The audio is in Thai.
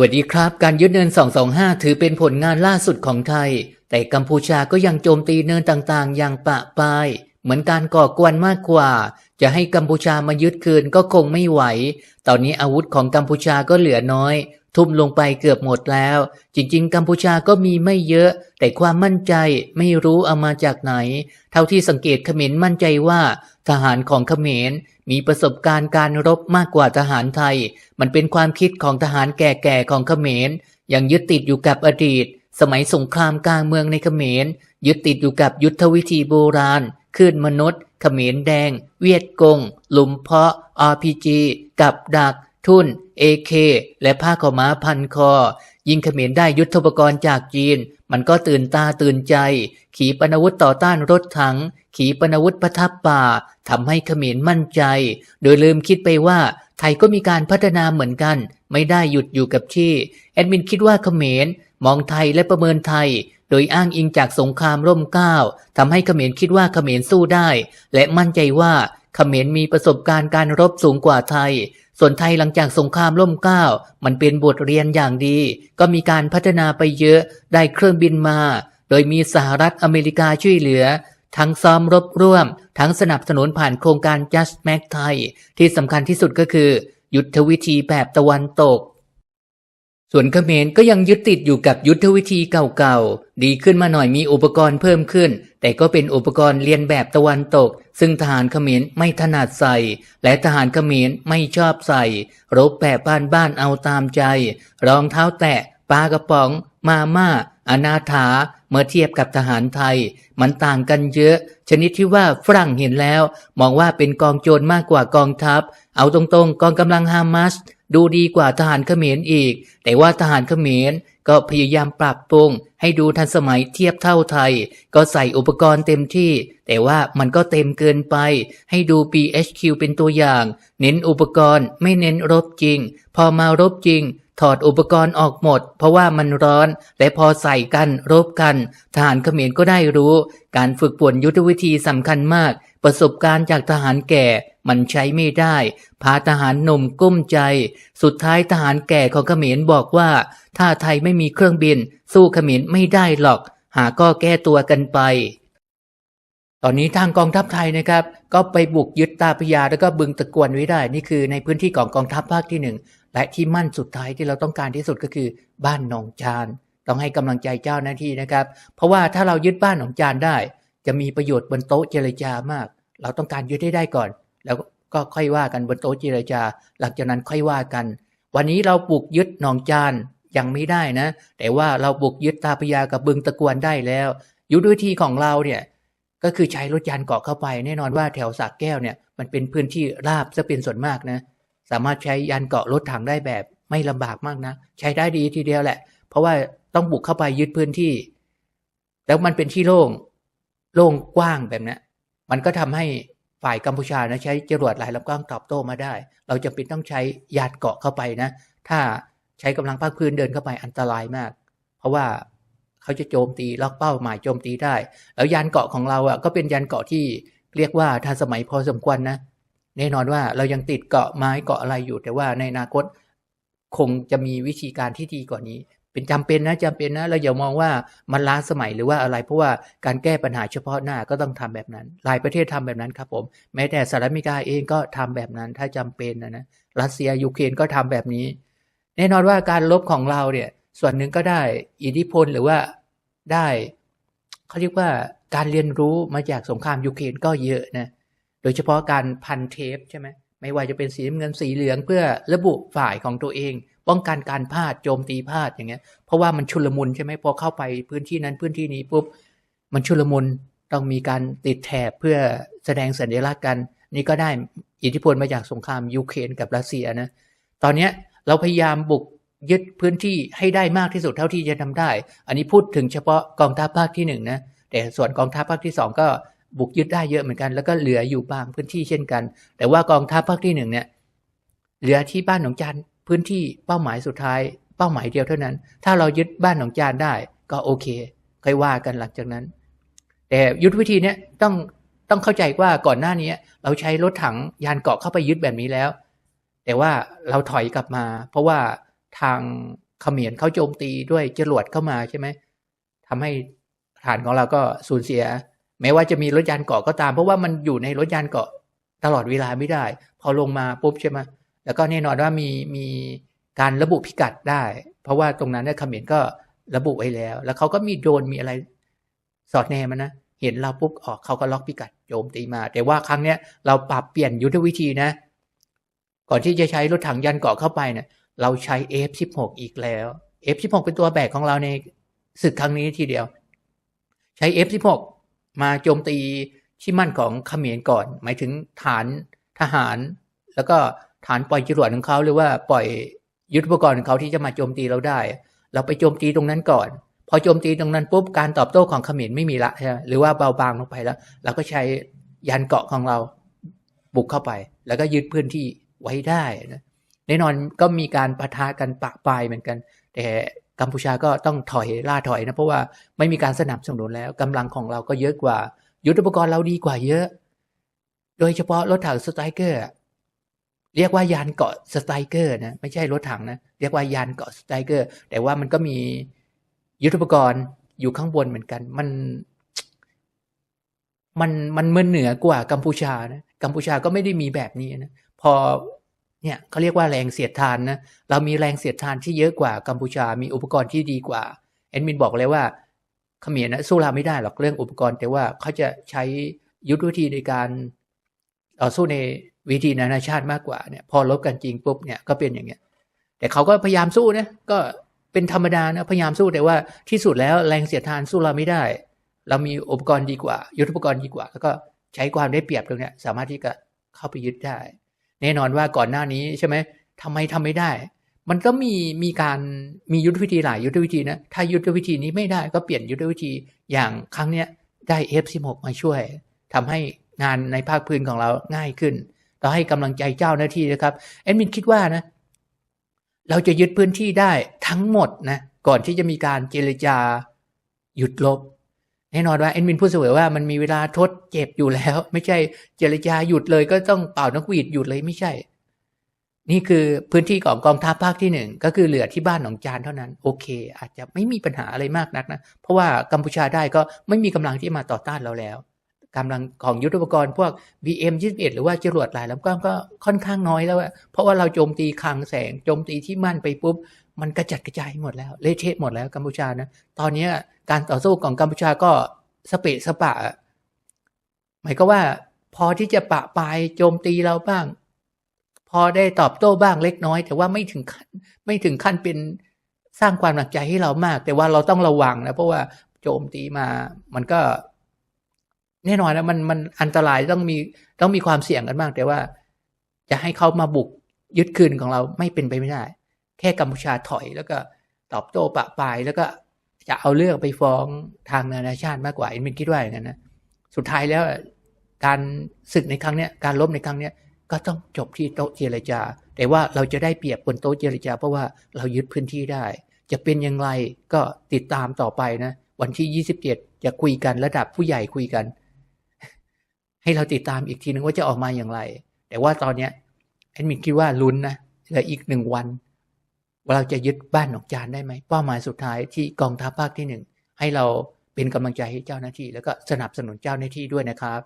วัสดีครับ การยึดเนิน 225 ถือเป็นผลงานล่าสุดของไทย แต่กัมพูชาก็ยังโจมตีเนินต่างๆ อย่างปะปาย เหมือนการก่อกวนมากกว่า จะให้กัมพูชามายึดคืนก็คงไม่ไหว ตอนนี้อาวุธของกัมพูชาก็เหลือน้อย ทุ่มลงไปเกือบหมดแล้ว จริง ๆ กัมพูชาก็มีไม่เยอะ แต่ความมั่นใจไม่รู้เอามาจากไหน เท่าที่สังเกตเขมรมั่นใจว่า ทหารของเขมร มีประสบการณ์การรบมากกว่าทหารไทย มันเป็นความคิดของทหารแก่ๆของเขมร ยังยึดติดอยู่กับอดีต สมัยสงครามกลางเมืองในเขมร ยึดติดอยู่กับยุทธวิธีโบราณคลื่นมนุษย์ เขมรแดง เวียดกง หลุมเพาะ RPG กับดัก ทุ่น AK และผ้าขาม้าพันคอ ยิ่งเขมรได้ยุทธปกรณ์จากจีน มันก็ตื่นตาตื่นใจ ขีปนาวุธต่อต้านรถถัง ขีปนาวุธประทับป่าทำให้เขมรมั่นใจ โดยลืมคิดไปว่า ไทยก็มีการพัฒนาเหมือนกัน ไม่ได้หยุดอยู่กับที่ แอดมินคิดว่าเขมรมองไทยและประเมินไทย โดยอ้างอิงจากสงครามร่มเกล้าทำให้เขมรคิดว่าเขมรสู้ได้ และมั่นใจว่าเขมรมีประสบการณ์การรบสูงกว่าไทย ส่วนไทยหลังจากสงครามล่มเกล้ามันเป็นบทเรียนอย่างดี ก็มีการพัฒนาไปเยอะได้เครื่องบินมา โดยมีสหรัฐอเมริกาช่วยเหลือ ทั้งซ้อมรบร่วม ทั้งสนับสนุนผ่านโครงการ Just Max ไทย ที่สำคัญที่สุดก็คือ ยุทธวิธีแบบตะวันตก ส่วนเขมรก็ยังยึดติดอยู่กับยุทธวิธีเก่าๆ ดีขึ้นมาหน่อยมีอุปกรณ์เพิ่มขึ้น แต่ก็เป็นอุปกรณ์เรียนแบบตะวันตก ซึ่งทหารเขมรไม่ถนัดใส่ และทหารเขมรไม่ชอบใส่ รบแบบบ้านบ้านๆเอาตามใจ รองเท้าแตะปลากระป๋อง มาม่าอนาถา เมื่อเทียบกับทหารไทย มันต่างกันเยอะ ชนิดที่ว่าฝรั่งเห็นแล้ว มองว่าเป็นกองโจรมากกว่ากองทัพ เอาตรงๆ กองกำลังฮามาส ดูดีกว่าทหารเขมรอีก แต่ว่าทหารเขมรก็พยายามปรับปรุง ให้ดูทันสมัยเทียบเท่าไทย ก็ใส่อุปกรณ์เต็มที่ แต่ว่ามันก็เต็มเกินไป ให้ดู BHQ เป็นตัวอย่าง เน้นอุปกรณ์ไม่เน้นรบจริง พอมารบจริง ถอดอุปกรณ์ออกหมด เพราะว่ามันร้อน และพอใส่กันรบกัน ทหารเขมรก็ได้รู้ การฝึกฝนยุทธวิธีสำคัญมาก ประสบการณ์จากทหารแก่มันใช้ไม่ได้ พาทหารหนุ่มกุ้มใจ สุดท้ายทหารแก่ของเขมรบอกว่า ถ้าไทยไม่มีเครื่องบิน สู้เขมรไม่ได้หรอก หาก็แก้ตัวกันไป ตอนนี้ทางกองทัพไทยนะครับ ก็ไปบุกยึดตาพยาแล้วก็บึงตะกวนไว้ได้ นี่คือในพื้นที่ของกองทัพภาคที่หนึ่งและที่มั่นสุดท้ายที่เราต้องการที่สุดก็คือบ้านหนองจาน ต้องให้กำลังใจเจ้าหน้าที่นะครับ เพราะว่าถ้าเรายึดบ้านหนองจานได้ จะมีประโยชน์บนโต๊ะเจรจามาก เราต้องการยึดให้ได้ก่อน แล้วก็ค่อยว่ากันบนโต๊ะเจรจา หลังจากนั้นค่อยว่ากัน วันนี้เราบุกยึดหนองจานยังไม่ได้นะ แต่ว่าเราบุกยึดตาพยากับบึงตะกวนได้แล้วยุทธวิธีของเราเนี่ยก็คือใช้รถยานเกาะเข้าไป แน่นอนว่าแถวสากแก้วเนี่ยมันเป็นพื้นที่ราบซะเป็นส่วนมากนะสามารถใช้ยานเกาะรถถังได้แบบไม่ลำบากมากนะใช้ได้ดีทีเดียวแหละ เพราะว่าต้องบุกเข้าไปยึดพื้นที่ แล้วมันเป็นที่โล่ง โล่งกว้างแบบนี้มันก็ทำให้ฝ่ายกัมพูชานะใช้จรวดหลายลำกล้องตอบโต้มาได้ เราจำเป็นต้องใช้ยานเกาะเข้าไปนะ ถ้าใช้กำลังภาคพื้นเดินเข้าไปอันตรายมาก เพราะว่าเขาจะโจมตีล็อกเป้าหมายโจมตีได้ แล้วยานเกาะของเราอะก็เป็นยานเกาะที่เรียกว่าทันสมัยพอสมควรนะ แน่นอนว่าเรายังติดเกาะไม้เกาะอะไรอยู่ แต่ว่าในอนาคตคงจะมีวิธีการที่ดีกว่านี้ เป็นจำเป็นนะจำเป็นนะเราอย่ามองว่ามันล้าสมัยหรือว่าอะไร เพราะว่าการแก้ปัญหาเฉพาะหน้าก็ต้องทำแบบนั้น หลายประเทศทำแบบนั้นครับผมแม้แต่สหรัฐอเมริกาเองก็ทำแบบนั้นถ้าจำเป็นนะนะรัสเซียยูเครนก็ทำแบบนี้ แน่นอนว่าการลบของเราเนี่ยส่วนหนึ่งก็ได้อิทธิพลหรือว่าได้เขาเรียกว่าการเรียนรู้มาจากสงครามยูเครนก็เยอะนะโดยเฉพาะการพันเทปใช่ไหม ไม่ว่าจะเป็นสีน้ำเงินสีเหลืองเพื่อระบุฝ่ายของตัวเอง ป้องกันการพลาดโจมตีพลาดอย่างเงี้ย เพราะว่ามันชุลมุนใช่ไหมพอเข้าไปพื้นที่นั้นพื้นที่นี้ปุ๊บมันชุลมุนต้องมีการติดแถบเพื่อแสดงสัญลักษณ์กัน นี่ก็ได้อิทธิพลมาจากสงครามยูเครนกับรัสเซียนะตอนเนี้ยเราพยายามบุกยึดพื้นที่ให้ได้มากที่สุดเท่าที่จะทำได้ อันนี้พูดถึงเฉพาะกองทัพภาคที่หนึ่งนะแต่ส่วนกองทัพภาคที่สองก็ บุกยึดได้เยอะเหมือนกัน แล้วก็เหลืออยู่บางพื้นที่เช่นกัน แต่ว่ากองทัพภาคที่หนึ่งเนี่ยเหลือที่บ้านหนองจานพื้นที่เป้าหมายสุดท้าย เป้าหมายเดียวเท่านั้น ถ้าเรายึดบ้านหนองจานได้ ก็โอเคค่อยว่ากันหลังจากนั้น แต่ยุทธวิธีเนี้ยต้องต้องเข้าใจว่าก่อนหน้านี้เราใช้รถถังยานเกาะเข้าไปยึดแบบนี้แล้ว แต่ว่าเราถอยกลับมา เพราะว่าทางเขมรเขาโจมตีด้วยจรวดเข้ามาใช่ไหมทำให้ฐานของเราก็สูญเสีย แม้ว่าจะมีรถยานเกาะก็ตาม เพราะว่ามันอยู่ในรถยานเกาะตลอดเวลาไม่ได้ พอลงมาปุ๊บใช่ไหมแล้วก็แน่นอนว่ามีมีการระบุพิกัดได้ เพราะว่าตรงนั้นเนี่ยเขมรก็ระบุไว้แล้ว แล้วเขาก็มีโดรนมีอะไร สอดแนมมันนะเห็นเราปุ๊บออกเขาก็ล็อกพิกัดโจมตีมา แต่ว่าครั้งเนี้ยเราปรับเปลี่ยนยุทธวิธีนะ ก่อนที่จะใช้รถถังยันเกาะเข้าไปเนี่ยเราใช้ F16 อีกแล้ว F16 เป็นตัวแบกของเราในศึกครั้งนี้ทีเดียว ใช้ F16 มาโจมตีที่มั่นของเขมรก่อน หมายถึงฐานทหาร แล้วก็ฐานปล่อยจรวดของเขาหรือว่าปล่อยยุทธปกรณ์ของเขาที่จะมาโจมตีเราได้ เราไปโจมตีตรงนั้นก่อน พอโจมตีตรงนั้นปุ๊บการตอบโต้ของเขมรไม่มีละใช่ไหมหรือว่าเบาบางลงไปแล้วเราก็ใช้ยันเกาะของเราบุกเข้าไป แล้วก็ยึดพื้นที่ไว้ได้นะแน่นอนก็มีการปะทะกันปะปายเหมือนกัน แต่ กัมพูชาก็ต้องถอยล่าถอยนะ เพราะว่าไม่มีการสนับสนุนแล้วกำลังของเราก็เยอะกว่า ยุทธปกรณ์เราดีกว่าเยอะ โดยเฉพาะรถถังสไตรเกอร์เรียกว่ายานเกาะสไตรเกอร์นะไม่ใช่รถถังนะเรียกว่ายานเกาะสไตรเกอร์แต่ว่ามันก็มียุทธปกรณ์อยู่ข้างบนเหมือนกัน มัน มันมันเมือนเหนือกว่ากัมพูชานะกัมพูชาก็ไม่ได้มีแบบนี้นะพอ เนี่ยเขาเรียกว่าแรงเสียดทานนะ เรามีแรงเสียดทานที่เยอะกว่ากัมพูชา มีอุปกรณ์ที่ดีกว่าแอดมินบอกเลยว่าเขมรนะสู้เราไม่ได้หรอกเรื่องอุปกรณ์ แต่ว่าเขาจะใช้ยุทธวิธีในการต่อสู้ในวิธีนานาชาติมากกว่าเนี่ย พอลบกันจริงปุ๊บเนี่ยก็เป็นอย่างเงี้ย แต่เขาก็พยายามสู้นะก็เป็นธรรมดานะพยายามสู้แต่ว่าที่สุดแล้วแรงเสียดทานสู้เราไม่ได้ เรามีอุปกรณ์ดีกว่า ยุทธปกรณ์ดีกว่า แล้วก็ใช้ความได้เปรียบตรงเนี้ยสามารถที่จะเข้าไปยึดได้ แน่นอนว่าก่อนหน้านี้ใช่ไหมทำไมทำไม่ได้ มันก็มีมีการมียุทธวิธีหลายยุทธวิธีนะ ถ้ายุทธวิธีนี้ไม่ได้ก็เปลี่ยนยุทธวิธีอย่างครั้งเนี้ยได้ F16 มาช่วยทำให้งานในภาคพื้นของเราง่ายขึ้นเราให้กำลังใจเจ้าหน้าที่นะครับแอดมินคิดว่านะ เราจะยึดพื้นที่ได้ทั้งหมดนะก่อนที่จะมีการเจรจาหยุดลบ แน่นอนว่าแอดมินพูดเสมอว่ามันมีเวลาทดเจ็บอยู่แล้ว ไม่ใช่เจรจาหยุดเลยก็ต้องเป่านกหวีดหยุดเลยไม่ใช่ นี่คือพื้นที่ของกองทัพภาคที่หนึ่งก็คือเหลือที่บ้านหนองจานเท่านั้น โอเค อาจจะไม่มีปัญหาอะไรมากนักนะ เพราะว่ากัมพูชาได้ก็ไม่มีกำลังที่มาต่อต้านเราแล้วกำลังของยุทธปกรณ์พวก BM21 หรือว่าจรวดหลายลำกล้องก็ค่อนข้างน้อยแล้วเพราะว่าเราโจมตีคลังแสงโจมตีที่มั่นไปปุ๊บ มันกระจัดกระจายหมดแล้วเละเทะหมดแล้วกัมพูชานะ ตอนนี้การต่อสู้ของกัมพูชาก็สเปะสปะ หมายก็ว่า พอที่จะปะปายโจมตีเราบ้าง พอได้ตอบโต้บ้างเล็กน้อย แต่ว่าไม่ถึงขั้นไม่ถึงขั้นเป็นสร้างความหนักใจให้เรามาก แต่ว่าเราต้องระวังนะเพราะว่าโจมตีมา มันก็ แน่นอนนะมันมันอันตรายต้องมีต้องมีความเสี่ยงกันบ้างแต่ว่า จะให้เขามาบุกยึดคืนของเราไม่เป็นไปไม่ได้ แค่กัมพูชาถอยแล้วก็ตอบโต้ปะปายแล้วก็จะเอาเรื่องไปฟ้องทางนานาชาติมากกว่าอินมินคิดว่าอย่างนั้นนะสุดท้ายแล้วการศึกในครั้งเนี้ยการลบในครั้งเนี้ยก็ต้องจบที่โต๊ะเจรจา แต่ว่าเราจะได้เปรียบบนโต๊ะเจรจา เพราะว่าเรายึดพื้นที่ได้ จะเป็นอย่างไรก็ติดตามต่อไปนะ วันที่ 27 จะคุยกันระดับผู้ใหญ่คุยกัน ให้เราติดตามอีกทีนึงว่าจะออกมาอย่างไร แต่ว่าตอนเนี้ยแอดมินคิดว่าลุ้นนะเหลืออีกหนึ่งวัน ว่าเราจะยึดบ้านหนองจานได้ไหมเป้าหมายสุดท้ายที่กองทัพภาคที่หนึ่งให้เราเป็นกำลังใจให้เจ้าหน้าที่ แล้วก็สนับสนุนเจ้าหน้าที่ด้วยนะครับ